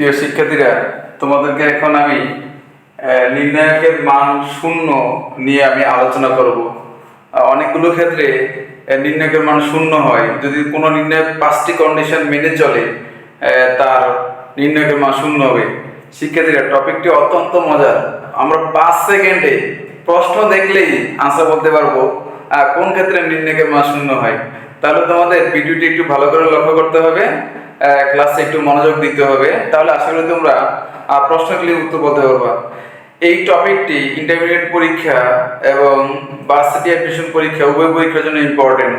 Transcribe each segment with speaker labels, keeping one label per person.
Speaker 1: প্রিয় শিক্ষার্থীরা, তোমাদেরকে এখন আমি নির্ণায়কের মান শূন্য নিয়ে আমি আলোচনা করব। অনেকগুলো ক্ষেত্রে নির্ণায়কের মান শূন্য হয়। যদি কোনো নির্ণায়ক পাঁচটি কন্ডিশন মেনে চলে তার নির্ণায়কের মান শূন্য হবে। শিক্ষার্থীরা টপিকটি অত্যন্ত মজার। আমরা পাঁচ সেকেন্ডে প্রশ্ন দেখলেই আনসার বলতে পারব কোন ক্ষেত্রে নির্ণায়কের মান শূন্য হয়। তাহলে তোমাদের ভিডিওটি একটু ভালো করে লক্ষ্য করতে হবে। ক্লাসে একটু মনোযোগ দিতে হবে। তাহলে আশা করি তোমরা প্রশ্নগুলি উত্তর বলতে পারবা। এই টপিকটি ইন্টারমিডিয়েট পরীক্ষা এবং ভার্সিটি অ্যাডমিশন পরীক্ষা, উভয় পরীক্ষার জন্য ইম্পর্টেন্ট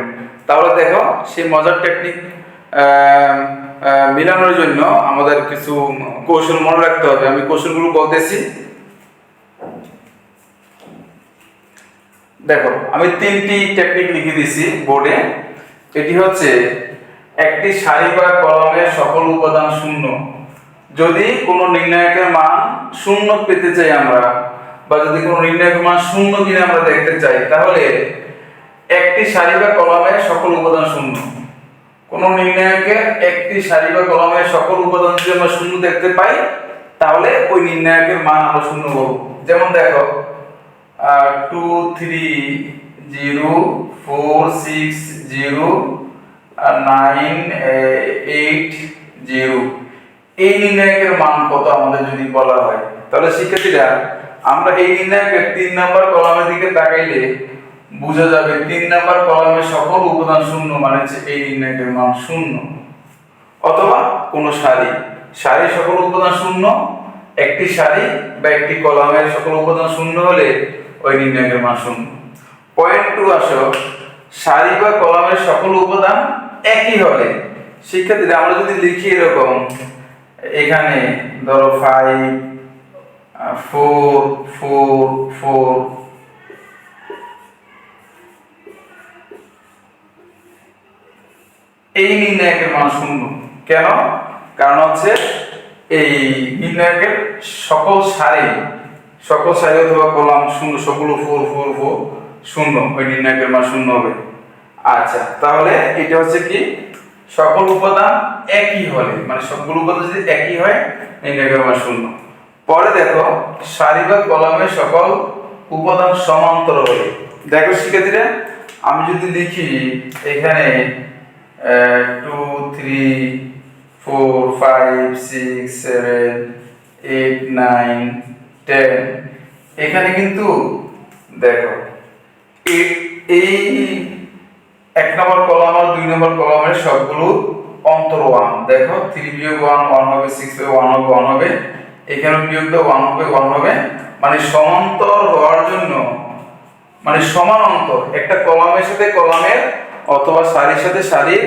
Speaker 1: তাহলে দেখো, সেই মজার টেকনিক মিলানোর জন্য আমাদের কিছু কৌশল মনে রাখতে হবে। আমি কৌশলগুলো বলতেছি। দেখো, আমি তিনটি টেকনিক লিখে দিছি বোর্ডে। এটি হচ্ছে একটি সারি বা কলমের সকল উপাদান শূন্য। যদি কোনো নির্ণায়কের মান শূন্য পেতে চাই আমরা, বা যদি কোনো নির্ণায়কের মান শূন্য কিনা আমরা দেখতে চাই, তাহলে একটি সারি বা কলমের সকল উপাদান শূন্য। কোনো নির্ণায়কের একটি সারি বা কলমের সকল উপাদান যদি আমরা শূন্য দেখতে পাই, তাহলে ওই নির্ণায়কের মান আমরা শূন্য বলব যেমন দেখো two three zero four six zero nine eight, zero. এই নির্ণায়কের মান কত আমাদের যদি বলা হয়? তাহলে শিক্ষার্থীরা, আমরা এই নির্ণায়কের তিন নাম্বার কলামের দিকে তাকাইলে বোঝা যাবে তিন নাম্বার কলামের সকল উপাদান শূন্য মানে হচ্ছে এই নির্ণায়কের মান শূন্য। অথবা কোনো সারি। সারি সকল উপাদান শূন্য, একটি সারি বা একটি কলামের সকল উপাদান শূন্য হলে ওই নির্ণায়কের মান শূন্য। পয়েন্ট টু আসো। সারি বা কলামের সকল উপাদান একই হলে শিক্ষার্থীরা, আমরা যদি লিখি এরকম, এখানে ধরো ফাইভ ফোর ফোর ফোর এই নির্ণায়কের মান শূন্য। কেন? কারণ হচ্ছে এই নির্ণায়কের সকল সারি সকল সারি অথবা কলাম শূন্য, সকল ফোর ফোর ফোর শূন্য। ওই নির্ণায়কের মান শূন্য হবে। আচ্ছা তাহলে এটা হচ্ছে কি? সকল উপাদান একই হলে মানে সকল উপাদান যদি একই হয় নির্ণায়কের মান শূন্য। পরে দেখো, সারি বা সকল উপাদান সমান্তর হলে। দেখো শিক্ষার্থীরা, আমি যদি লিখি এখানে two three four five six seven eight nine ten এখানে কিন্তু দেখো এই এক নম্বর কলাম আর দুই নম্বর কলামের সবগুলো অন্তর ওয়ান। দেখো থ্রি বিয়োগ ওয়ান ওয়ান হবে সিক্স বিয়োগ ওয়ান হবে ওয়ান হবে। এখানে বিয়োগ দিয়ে ওয়ান হবে ওয়ান হবে। মানে সমান্তর হওয়ার জন্য মানে সমান অন্তর, একটা কলামের সাথে কলামের অথবা সারির সাথে সারির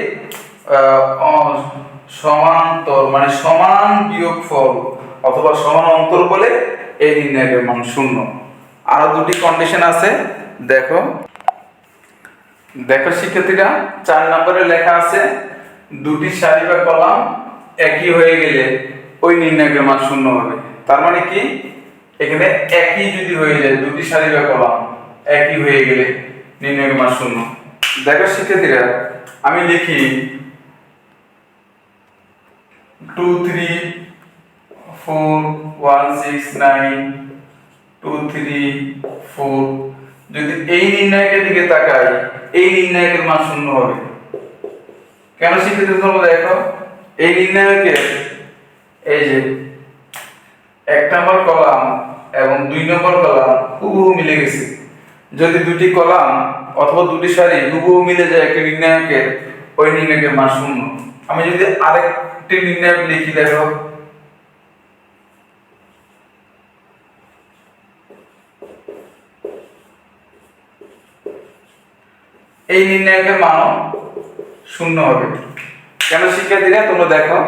Speaker 1: সমান্তর মানে সমান বিয়োগফল অথবা সমান অন্তর বলে এই নির্ণয়ের মান শূন্য। আরও দুটি কন্ডিশন আছে, দেখো। দেখো শিক্ষার্থীরা, চার নম্বরে লেখা আছে, দুটি সারি বা কলাম একই হয়ে গেলে ওই নির্ণায়কের মান শূন্য হবে। তার মানে কি? এখানে একই যদি হয়ে যায়, দুটি সারি বা কলাম একই হয়ে গেলে নির্ণায়কের মান শূন্য। দেখো শিক্ষার্থীরা, আমি লিখি two three four one six nine two three four যদি এই নির্ণায়কের দিকে তাকাই, এই নির্ণায়কের মান শূন্য হবে। কেন শিক্ষিত তোমরা দেখো? এই নির্ণায়কের এই যে এক নম্বর কলাম এবং দুই নম্বর কলাম হুবহু মিলে গেছে। যদি দুটি কলাম অথবা দুটি সারি হুবহু মিলে যায় একটা নির্ণায়কের, ওই নির্ণায়কের মান শূন্য। আমি যদি আরেকটি নির্ণায়ক লিখি, দেখো এই নির্ণায়কের মানও শূন্য হবে। কেন শিক্ষার্থীরা, তোমরা দেখো,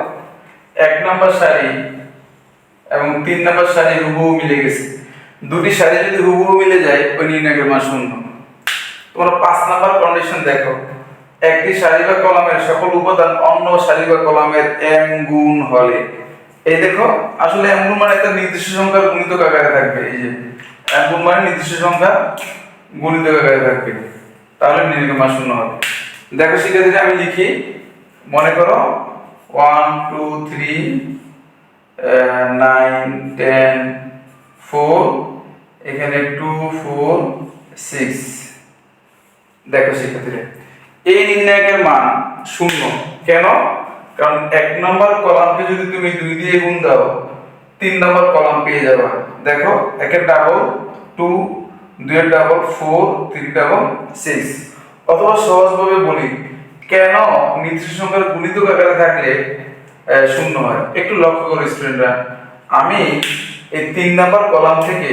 Speaker 1: এক নম্বর সারি এবং তিন নম্বর সারি হুবহু মিলে গেছে। দুটি সারি যদি হুবহু মিলে যায়, ওই নির্ণায়কের মান শূন্য। তোমরা পাঁচ নম্বর কন্ডিশন দেখো। একটি সারি বা কলামের সকল উপাদান অন্য সারি বা কলামের এম গুণ হলে। এই দেখো, আসলে এম গুণ মানে একটা নির্দিষ্ট সংখ্যার গুণিতক আকারে থাকবে। এই যে, এম গুণ মানে নির্দিষ্ট সংখ্যা গুণিতক আকারে থাকবে। তাহলে নির্ণয় মান শূন্য হবে। দেখো শিক্ষার্থীরা, আমি লিখি, মনে করো one two three nine ten four এখানে টু ফোর সিক্স দেখো শিক্ষার্থীরা, এই নির্ণায়কের মান শূন্য। কেন? কারণ এক নম্বর কলামকে যদি তুমি দুই দিয়ে গুণ দাও, তিন নম্বর কলাম পেয়ে যাবা। দেখো, একের ডাবল টু দুইয়ের double four three double six অথবা সহজভাবে বলি, কেন নির্দিষ্ট সংখ্যার গুণিত আকারে থাকলে শূন্য হয়? একটু লক্ষ্য করো স্টুডেন্টরা আমি এই তিন নাম্বার কলাম থেকে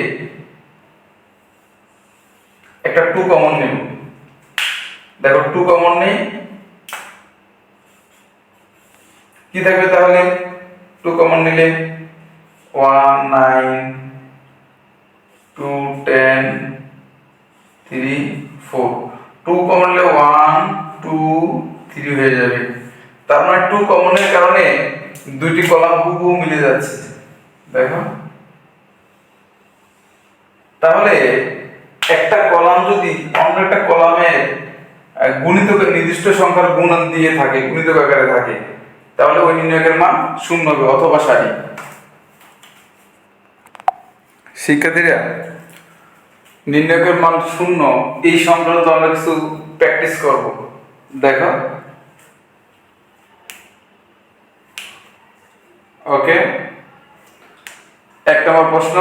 Speaker 1: একটা টু কমন নেব। দেখো টু কমন নেই। কি থাকবে তাহলে? টু কমন নিলে one nine two ten three four two common নিলে ওয়ান টু থ্রি হয়ে যাবে। তার মানে টু কমনের কারণে দুইটি কলাম হুবহু মিলে যাচ্ছে। দেখো। তাহলে একটা কলাম যদি অন্য একটা কলামের আহ, গুণিতক নির্দিষ্ট সংখ্যার গুণ দিয়ে থাকে গুণিতক আকারে থাকে তাহলে ওই নির্ণয়কের মান শূন্য হবে অথবা সারি। শিক্ষার্থীরা নির্ণয়কের মান শূন্য, এই সংক্রান্ত আমরা কিছু প্র্যাকটিস করব। দেখো। ওকে এক নম্বর প্রশ্ন,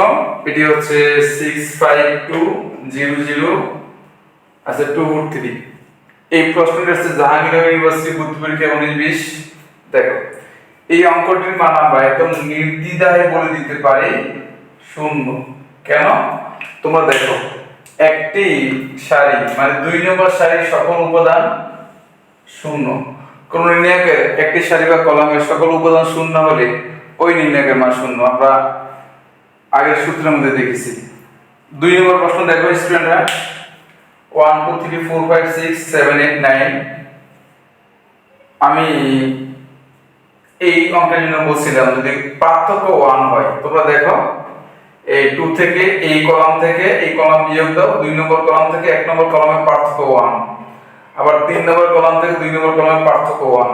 Speaker 1: এটি হচ্ছে six five two zero zero আচ্ছা টু ফোর থ্রি এই প্রশ্নটি হচ্ছে জাহাঙ্গীরনগর ইউনিভার্সিটি বুদ্ধ পরীক্ষা উনিশ বিশ। দেখো, এই অঙ্কটির মান আমরা একদম নির্দ্বিধায় বলে দিতে পারি শূন্য। কেন? তোমরা দেখো, একটি সারি মানে দুই নম্বর সারির সকল উপাদান শূন্য। কোন নির্ণায়কের একটি সারি বা কলামের সকল উপাদান শূন্য হলে ওই নির্ণায়কের মান শূন্য। আমরা আগের সূত্রের মধ্যে দেখেছি। দুই নম্বর প্রশ্ন দেখো, স্টুডেন্টরা। One two three four five six seven eight nine আমি এই অঙ্কের জন্য বলছিলাম যদি পার্থক্য ওয়ান হয়, তোমরা দেখো। এই টু থেকে এই কলাম থেকে এই কলাম বিয়োগ দাও, দুই নম্বর কলাম থেকে এক নম্বর কলামের পার্থক্য ওয়ান আবার তিন নম্বর কলাম থেকে দুই নম্বর কলামের পার্থক্য ওয়ান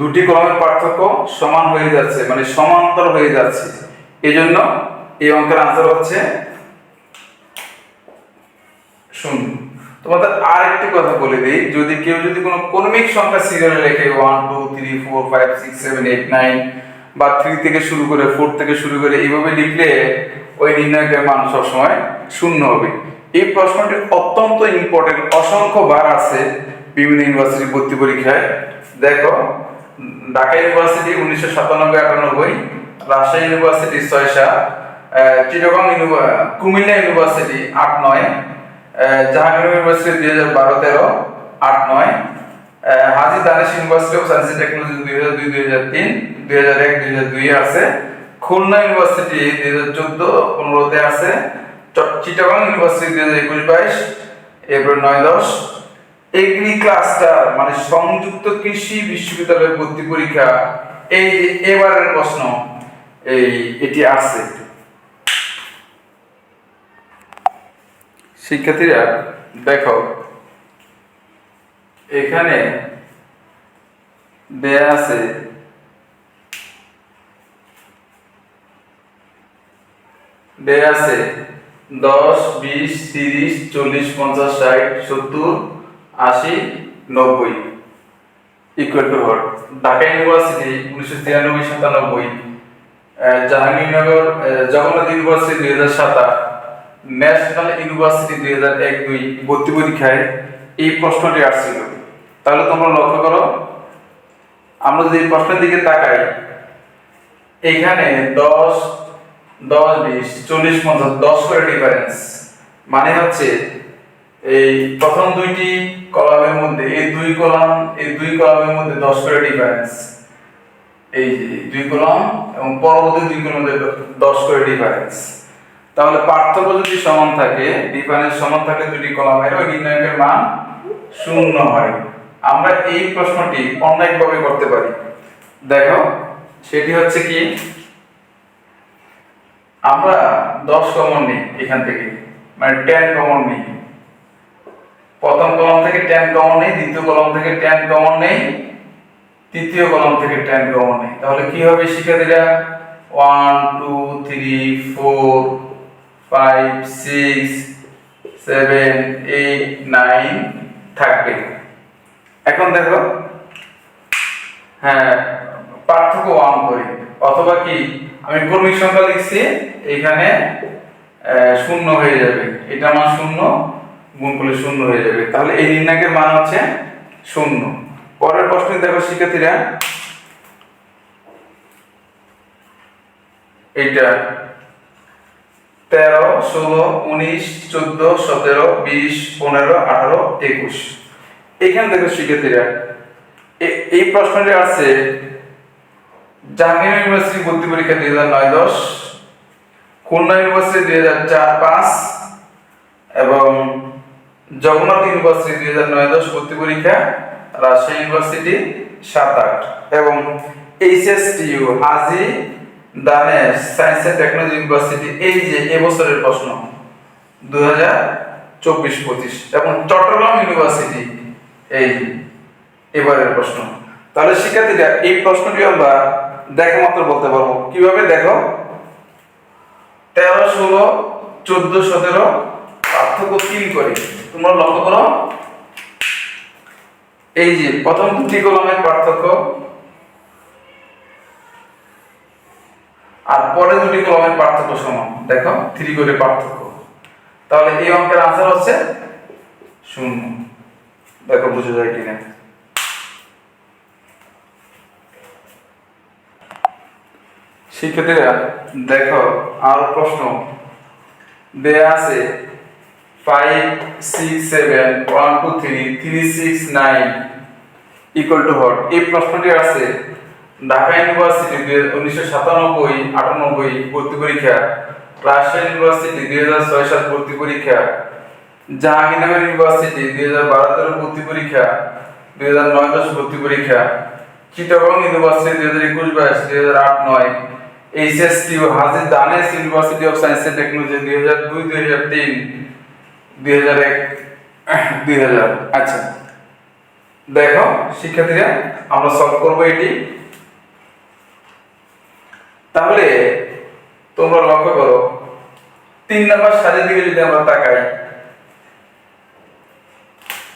Speaker 1: দুটি কলামের পার্থক্য সমান হয়ে যাচ্ছে মানে সমান্তর হয়ে যাচ্ছে। এই জন্য এই অঙ্কের আনসার হচ্ছে শূন্য। তোমাদের আর একটি কথা বলে দিই, যদি কেউ যদি কোনো কর্মিক সংখ্যা সিরিয়ালে লেখে one two three four five six seven eight nine বা থ্রি থেকে শুরু করে ফোর থেকে শুরু করে এইভাবে লিখলে ওই নির্ণায়কের মান সবসময় শূন্য হবে। এই প্রশ্নটি অত্যন্ত ইম্পর্টেন্ট অসংখ্য বার আছে বিভিন্ন ইউনিভার্সিটি ভর্তি পরীক্ষায়। দেখো, ঢাকা ইউনিভার্সিটি উনিশশো সাতানব্বই আটানব্বই, রাজশাহী ইউনিভার্সিটি ছয় সাত চিটাগং কুমিল্লা ইউনিভার্সিটি আট নয় জাহাঙ্গীর ইউনিভার্সিটি দুই হাজার বারো তেরো আট নয় Haji Danesh university of science technology দুই হাজার দুই দুই হাজার তিন, দুই হাজার এক, দুই হাজার দুই আছে। খুলনা ইউনিভার্সিটি দুই হাজার চোদ্দ, পনেরোতে আছে। ইউনিভার্সিটি দুই হাজার একুশ বাইশ নয় দশ। এগ্রি ক্লাস্টার মানে সংযুক্ত কৃষি বিশ্ববিদ্যালয়ের ভর্তি পরীক্ষা, এই এবারের প্রশ্ন, এই, এটি আছে। শিক্ষার্থীরা, দেখো এখানে দেয়া আছে। দেয়া আছে দশ, বিশ, তিরিশ, চল্লিশ, পঞ্চাশ, ষাট, সত্তর, আশি, নব্বই। Equal to what Dhaka university উনিশশো তিরানব্বই, সাতানব্বই। জাহাঙ্গীরনগর জগন্নাথ ইউনিভার্সিটি দুই হাজার সাতাশ। ন্যাশনাল ইউনিভার্সিটি দুই হাজার এক দুই। ভর্তি পরীক্ষায় এই প্রশ্নটি আসছিল। তাহলে তোমরা লক্ষ্য করো, আমরা যদি প্রশ্নের দিকে তাকাই, এখানে দশ দশ, বিশ, চল্লিশ, পঞ্চাশ, দশ করে ডিফারেন্স মানে হচ্ছে এই প্রথম দুইটি কলামের মধ্যে, এই দুই কলাম, এই দুই কলামের মধ্যে দশ করে ডিফারেন্স এই দুই কলাম এবং পরবর্তী দুই কলামের মধ্যে দশ করে ডিফারেন্স তাহলে পার্থক্য যদি সমান থাকে ডিফারেন্স সমান থাকে দুটি কলামের, ওই নির্ণায়কের মান শূন্য হয়। আমরা এই প্রশ্নটি অনেকভাবে করতে পারি। দেখো, সেটি হচ্ছে কি? আমরা দশ কমন নিই এখান থেকে মানে টেন কমন নিই। প্রথম কলম থেকে টেন কমন নেই, দ্বিতীয় কলম থেকে টেন কমন নেই, তৃতীয় কলম থেকে টেন কমন নেই। তাহলে কি হবে শিক্ষার্থীরা? One two three four five six seven eight nine থাকবে। এখন দেখো। হ্যাঁ পার্থক্য ওয়ান করি। অথবা কি? আমি ক্রমিক সংখ্যা লিখছি, এখানে শূন্য হয়ে যাবে। এটা মান শূন্য, গুণ করলে শূন্য হয়ে যাবে। তাহলে এই নির্ণায়কের মান হচ্ছে শূন্য। পরের প্রশ্ন দেখো শিক্ষার্থীরা। এইটা। তেরো, ষোলো, উনিশ, চোদ্দ, সতেরো, বিশ, পনেরো, আঠারো, একুশ। এইখানে থেকে শিক্ষার্থীরা এই প্রশ্নটি আছে, জাহাঙ্গীর ইউনিভার্সিটি ভর্তি পরীক্ষা দুই হাজার নয় দশ, খুলনা ইউনিভার্সিটি দুই হাজার চার পাঁচ, এবং জগন্নাথ ইউনিভার্সিটি দুই হাজার নয় দশ ভর্তি পরীক্ষা রাজশাহী ইউনিভার্সিটি সাত আট। এবং HSTU Haji, Danesh, science and technology university, এই যে এবছরের প্রশ্ন দু হাজার চব্বিশ পঁচিশ। এবং চট্টগ্রাম ইউনিভার্সিটি এই এবারের প্রশ্ন। তাহলে শিক্ষার্থীরা, এই প্রশ্নটি আমরা দেখা মাত্র বলতে পারব। কীভাবে দেখো? তেরো, ষোলো, চোদ্দ, সতেরো, পার্থক্য তিন করে। তোমরা লক্ষ্য করো। এই যে প্রথম দুটি কলমের পার্থক্য আর পরে দুটি কলমের পার্থক্য সমান। দেখো, থ্রি করে পার্থক্য। তাহলে এই অঙ্কের আনসার হচ্ছে শূন্য। দেখো বুঝে যায় কিনা। শিক্ষার্থীরা দেখো আর প্রশ্ন। দেয়া আছে five six seven one two three three six nine equal to what এই প্রশ্নটি আছে ঢাকা ইউনিভার্সিটি উনিশশো সাতানব্বই, আটানব্বই ভর্তি পরীক্ষা, রাজশাহী ইউনিভার্সিটি দুই হাজার ছয় সাত ভর্তি পরীক্ষা জাহাঙ্গীরনগর ইউনিভার্সিটি দুই হাজার বারো তেরো ভর্তি পরীক্ষা দুই হাজার নয় দশ ভর্তি পরীক্ষা, চিটাগং ইউনিভার্সিটি দুই হাজার একুশ বাইশ দুই হাজার আট নয় এইচএসটি হাজির Danesh university of science and technology দুই হাজার দুই দুই হাজার তিন দুই হাজার এক দুই হাজার আচ্ছা দেখো শিক্ষার্থীরা, আমরা সলভ করব এটি। তাহলে তোমরা লক্ষ্য করো, তিন নম্বর সারির দিকে যদি আমরা তাকাই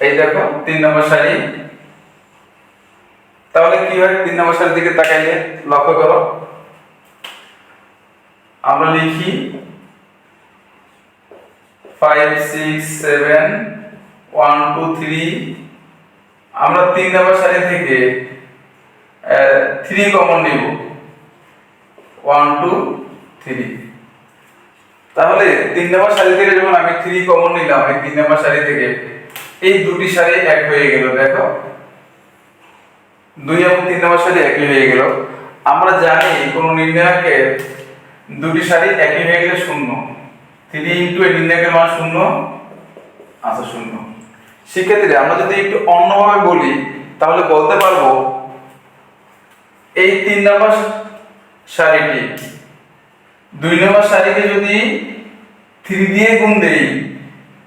Speaker 1: এই দেখো, তিন নম্বর সারি। তাহলে কি হয়? তিন নম্বর সারির দিকে তাকাইলে লক্ষ্য করো। আমরা লিখি five six seven one two three আমরা তিন নম্বর সারি থেকে থ্রি কমন নিব। ওয়ান টু থ্রি তাহলে তিন নম্বর সারি থেকে যখন আমি থ্রি কমন নিলাম, এই তিন নম্বর সারি থেকে এই দুটি সারি এক হয়ে গেল, দেখো। দুই এবং তিন নম্বর সারি একই হয়ে গেল। আমরা জানি কোন নির্ণায়কের দুটি সারি একই হয়ে গেলে শূন্য। থ্রি ইন্টু এই নির্ণায়কের মান শূন্য? আচ্ছা শূন্য। সেক্ষেত্রে আমরা যদি একটু অন্যভাবে বলি, তাহলে বলতে পারব, এই তিন নম্বর সারিটি, দুই নম্বর সারিকে যদি থ্রি দিয়ে গুণ দেই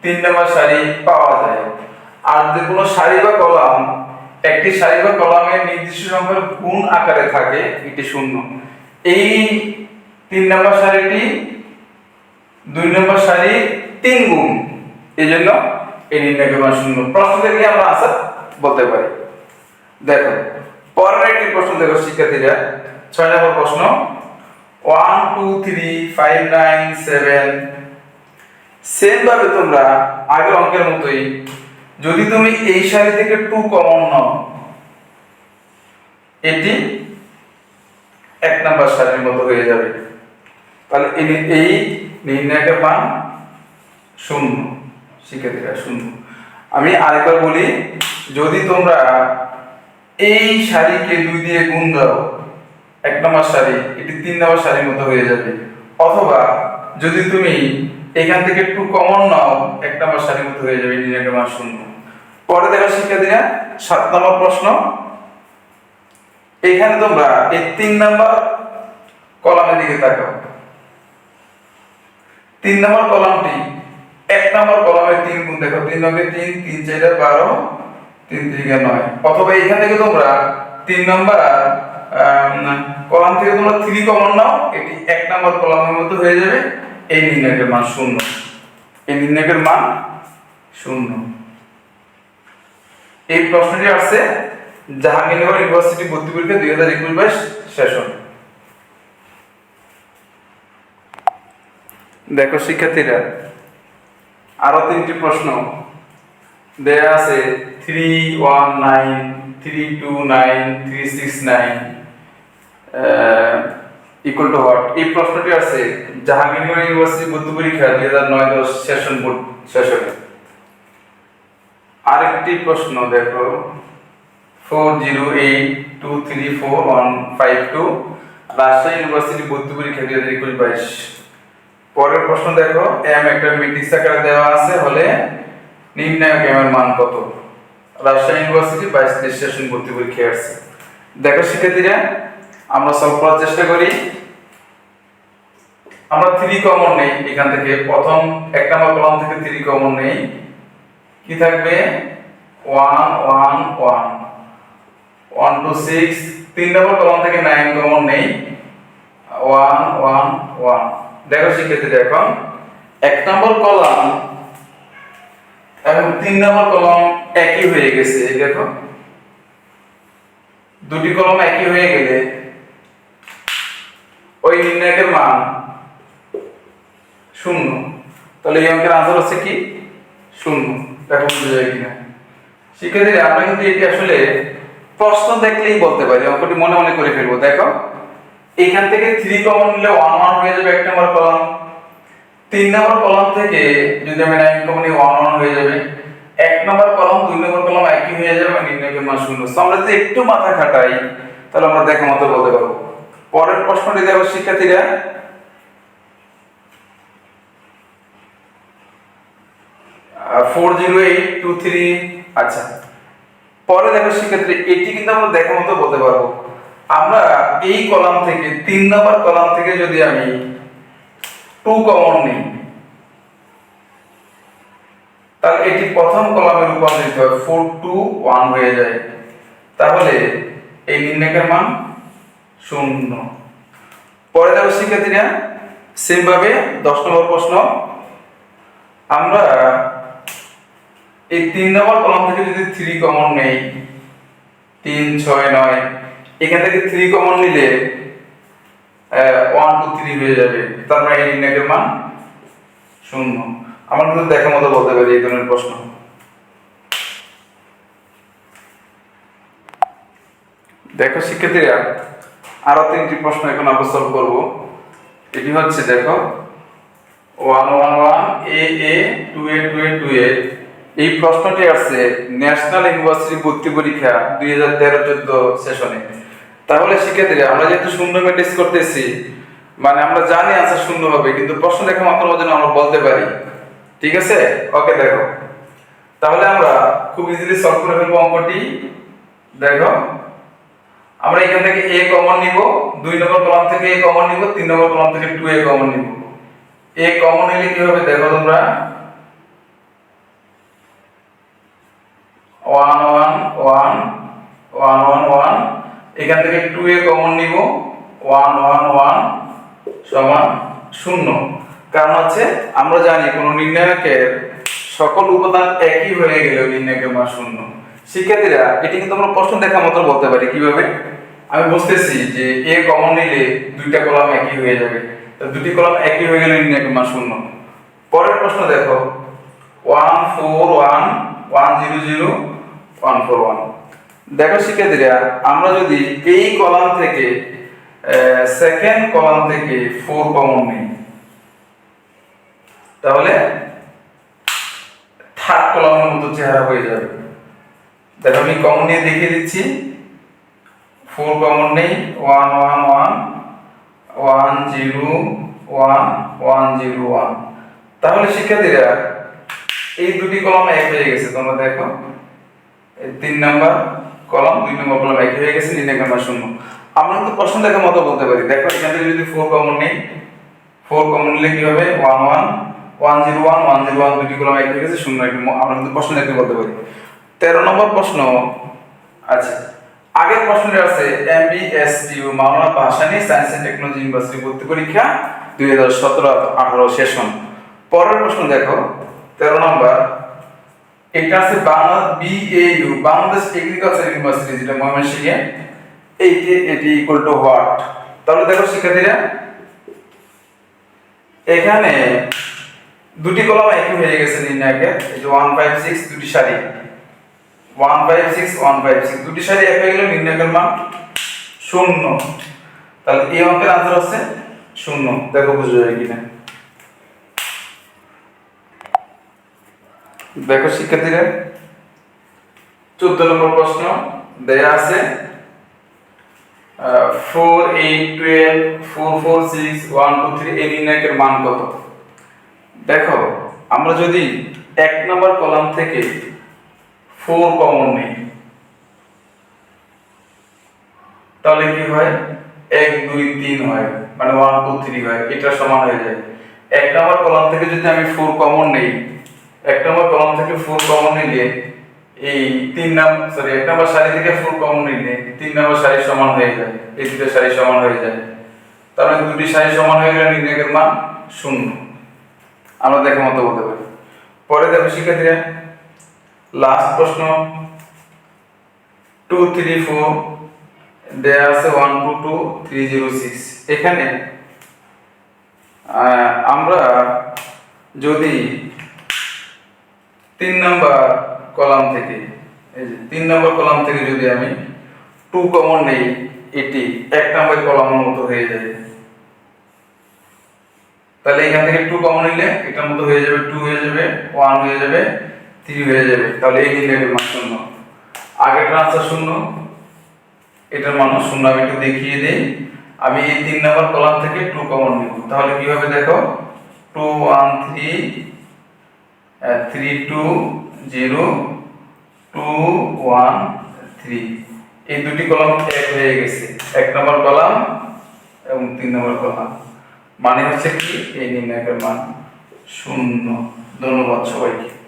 Speaker 1: তিন নম্বর সারি পাওয়া যায়। আর যে কোনো সারি বা কলাম, একটি সারি বা কলামের নির্দিষ্ট সংখ্যার গুণ আকারে থাকে, এটি শূন্য। এই তিন নম্বর সারিটি দুই নম্বর সারি তিন গুণ। এই জন্য এই নির্ণয় মান শূন্য। প্রশ্ন থেকে আমরা আনসার বলতে পারি। দেখো, পরের একটি প্রশ্ন দেখো, শিক্ষার্থীরা। ছয় নম্বর প্রশ্ন। One, two, three, five, nine, seven same ভাবে তোমরা আগের অঙ্কের মতোই যদি তুমি এই সারি থেকে টু কমন নাও, এটি এক নাম্বার সারির মতো হয়ে যাবে। তাহলে এই- নির্ণায়কের মান শূন্য, শিক্ষার্থীরা শূন্য। আমি আরেকবার বলি, যদি তোমরা এই সারিকে দুই দিয়ে গুণ দাও, এক নম্বর সারি, এটি তিন নম্বর সারির মতো হয়ে যাবে। অথবা যদি তুমি এখান থেকে একটু কমন নাও, এক নম্বর সারির মতো হয়ে যাবে নির্ণায়কের মান শূন্য। পরে দেখো শিক্ষার্থীরা সাত নম্বর প্রশ্ন। এখানে তোমরা এই তিন নম্বর কলামের দিকে তাকাও। তিন নম্বর কলামটি, এক নম্বর কলামের তিন গুণ দেখো, তিন নঙ্গে তিন তিন চাইলে বারো, তিন তিরিকে নয়। অথবা এখান থেকে তোমরা তিন নম্বর কলাম থেকে তোমরা থ্রি কমন নাও, এটি এক নম্বর কলামের মধ্যে হয়ে যাবে। এই নির্ণায়কের মান শূন্য। এই নির্ণায়কের মান শূন্য। এই প্রশ্নটি আসছে জাহাঙ্গীরনগর ইউনিভার্সিটি ভর্তি পরীক্ষা দুই হাজার একুশ বাইশ সেশন। দেখো শিক্ষার্থীরা, আরও তিনটি প্রশ্ন। দেয়া আছে three one nine three two nine three six nine equal to what এই প্রশ্নটি আছে জাহাঙ্গীরনগর ইউনিভার্সিটি ভর্তি পরীক্ষা দুই হাজার নয় দশ সেশন সেশনে। আরেকটি প্রশ্ন দেখো। Four zero eight two three four one five two, Rajshahi university ভর্তি পরীক্ষা দুই হাজার একুশ বাইশ। পরের প্রশ্ন দেখো, এম একটা ম্যাট্রিক্স আকারে দেওয়া আছে হলে নির্ণায়ক এম এর মান কত? রাজশাহী ইউনিভার্সিটি বাইশ সেশন ভর্তি পরীক্ষা আসছে দেখো শিক্ষার্থীরা, আমরা সলভ করার চেষ্টা করি। আমরা থ্রি কমন নেই, এখান থেকে প্রথম এক নম্বর কলাম থেকে থ্রি কমন নেই। কি থাকবে? One one one one two six তিন নম্বর কলাম থেকে নাইন কমন নেই। ওয়ান ওয়ান ওয়ান দেখো শিক্ষার্থী দেখো এক নম্বর কলাম এবং তিন নম্বর কলম একই হয়ে গেছে, দেখো। দুটি কলম একই হয়ে গেলে, ওই নির্ণায়কের মান শূন্য। তাহলে এই অঙ্কের আনসার হচ্ছে কি? শূন্য। দেখো বুঝে যায় কিনা। শিক্ষার্থীরা, আমরা কিন্তু এটি আসলে প্রশ্ন দেখলেই বলতে পারি। অঙ্কটি মনে মনে করে ফেলব। দেখো, এখান থেকে থ্রি কমন নিলে ওয়ান ওয়ান হয়ে যাবে এক নম্বর কলাম তিন নম্বর কলাম থেকে যদি আমি নাইন কমন নিই ওয়ান ওয়ান হয়ে যাবে। এক নম্বর কলাম দুই নম্বর কলাম একই হয়ে যাবে এবং নির্ণয়ের মান শূন্য। আমরা যদি একটু মাথা খাটাই, তাহলে আমরা দেখো মতো বলতে পারব। পরের প্রশ্নটি দেখো শিক্ষার্থীরা four zero eight two three আচ্ছা। পরে দেখো শিক্ষার্থী এটি কিন্তু আমরা দেখা মতো বলতে পারব। আমরা এই কলাম থেকে, তিন নম্বর কলাম থেকে যদি আমি টু কমন নিই, তাহলে এটি প্রথম কলামে রূপান্তরিত হয় ফোর টু ওয়ান হয়ে যায়। তাহলে এই নির্ণয়কের মান শূন্য। পরে দেখো শিক্ষার্থীরা সেম ভাবে দশ নম্বর প্রশ্ন। আমরা এই তিন নম্বর কলাম থেকে যদি থ্রি কমন নেই, তিন, ছয়, নয়, এখান থেকে থ্রি কমন নিলে ওয়ান টু থ্রি হয়ে যাবে। তার মানে এই নির্ণয়কের মান শূন্য। আমার কিন্তু দেখা মতো বলতে পারি এই ধরনের প্রশ্ন। দেখো শিক্ষার্থীরা, আরও তিনটি প্রশ্ন এখন সলভ করব। এটি হচ্ছে, দেখো one one one A A two A two A two A এই প্রশ্নটি আসছে ন্যাশনাল ইউনিভার্সিটি ভর্তি পরীক্ষা দুই হাজার তেরো চোদ্দ সেশনে তাহলে শিক্ষার্থীরা, আমরা যেহেতু শূন্য মেট্রিক্স করতেছি মানে আমরা জানি আনসার শূন্য হবে, কিন্তু প্রশ্ন দেখা মাত্র যেন আমরা বলতে পারি। ঠিক আছে? ওকে দেখো। তাহলে আমরা খুব ইজিলি সলভ করে ফেলব অঙ্কটি। দেখো। আমরা এখান থেকে এ কমন নিব, দুই নম্বর কলাম থেকে এ কমন নিব, তিন নম্বর কলাম থেকে টু এ কমন নিব। এ কমন নিলে কি হবে? দেখো তোমরা। One one one one one one এখান থেকে টু এ কমন নিব ওয়ান ওয়ান ওয়ান সমান শূন্য। কারণ হচ্ছে, আমরা জানি কোন নির্ণায়কের সকল উপাদান একই হয়ে গেলে ওই নির্ণায়কের মান শূন্য। শিক্ষার্থীরা, এটি কিন্তু আমরা প্রশ্ন দেখা মতো বলতে পারি কীভাবে? আমি বুঝতেছি যে এ কমন নিলে দুইটা কলাম একই হয়ে যাবে। দুটি কলাম একই হয়ে গেলে নির্ণায়কের মান শূন্য। পরের প্রশ্ন দেখো। One four one one zero zero one four one দেখো শিক্ষার্থীরা, আমরা যদি এই কলাম থেকে সেকেন্ড কলাম থেকে ফোর কমন নিই তাহলে থার্ড কলামের মতো চেহারা হয়ে যাবে। দেখো আমি কমন নিয়ে দেখিয়ে দিচ্ছি। ফোর কমন নেই। One one one one zero one one zero one তাহলে শিক্ষার্থীরা, এই দুটি কলম এক হয়ে গেছে। তোমরা দেখো। তিন নাম্বার কলম, দুই নম্বর কলম এক হয়ে গেছে নির্ণয় নাম্বার শূন্য। আমরা কিন্তু প্রশ্ন দেখার মতো বলতে পারি। দেখো, এখান যদি ফোর কমন নেই ফোর কমন নিলে কি হবে? One one one zero one one zero one দুটি কলম এক হয়ে গেছে, শূন্য একটি আমরা কিন্তু প্রশ্ন দেখতে বলতে পারি। তেরো নম্বর প্রশ্ন আচ্ছা আগের প্রশ্নটা আছে MBSTU Maulana Bhasani Science and Technology University ভর্তি পরীক্ষা, দুই হাজার সতেরো আঠারো সেশন পরের প্রশ্ন দেখো, তেরো নম্বর এটা আছে Bangla BAU Bangladesh Agriculture University যেটা ময়মনসিংহে। এইটি এটি ইকুয়াল টু হোয়াট তাহলে দেখো শিক্ষার্থীরা, এখানে দুটি কলম একই হয়ে গেছে নির্ণায়কের এই যে ওয়ান ফাইভ সিক্স দুটি সারি। One five six one five six দুটি সারি এক হয়ে গেলে নির্ণায়কের মান শূন্য। তাহলে এই অঙ্কের আনসার হচ্ছে শূন্য। দেখো বুঝে যায় কিনা। দেখো শিক্ষার্থীরা, চোদ্দ নম্বর প্রশ্ন দেয়া আছে four eight twelve four four six one two three এই নির্ণায়কের মান কত? দেখো, আমরা যদি এক নম্বর কলাম থেকে ফোর কমন নেই, তাহলে কি হয়? এক, দুই, তিন হয় মানে ওয়ান টু থ্রি হয়, এটা সমান হয়ে যায়। এক নম্বর কলাম থেকে যদি আমি ফোর কমন নেই এক নম্বর কলাম থেকে ফোর কমন নিলে, এই তিন নাম্বার সরি এক নম্বর সারি থেকে ফোর কমন নিলে, তিন নম্বর সারি সমান হয়ে যায়, এই দুটো সারি সমান হয়ে যায়। তাহলে দুটি সারি সমান হয়ে গেলে নির্ণয়ের মান শূন্য। আমরা দেখে মতো বলতে পারি। পরে দেখো শিক্ষার্থীরা লাস্ট প্রশ্ন। টু থ্রি ফোর দেয়া আছে one two two three zero six এখানে আমরা যদি তিন নাম্বার কলাম থেকে তিন নাম্বার কলাম থেকে যদি আমি টু কমন নেই, এটি এক নাম্বার কলামের মতো হয়ে যাবে তাহলে এখান থেকে টু কমন নিলে এটার মতো হয়ে যাবে টু হয়ে যাবে ওয়ান হয়ে যাবে থ্রি হয়ে যাবে। তাহলে এই নির্ণয়ের মান শূন্য। আগের আনসার শূন্য, এটার মান শূন্য আমি একটু দেখিয়ে দিই। আমি এই তিন নাম্বার কলাম থেকে টু কমন নিব। তাহলে কি হবে দেখো? Two one three three two zero two one three এই দুটি কলাম এক হয়ে গেছে। এক নম্বর কলাম এবং তিন নম্বর কলাম। মানে হচ্ছে কি? এই নির্ণায়কের মান শূন্য। ধন্যবাদ সবাইকে।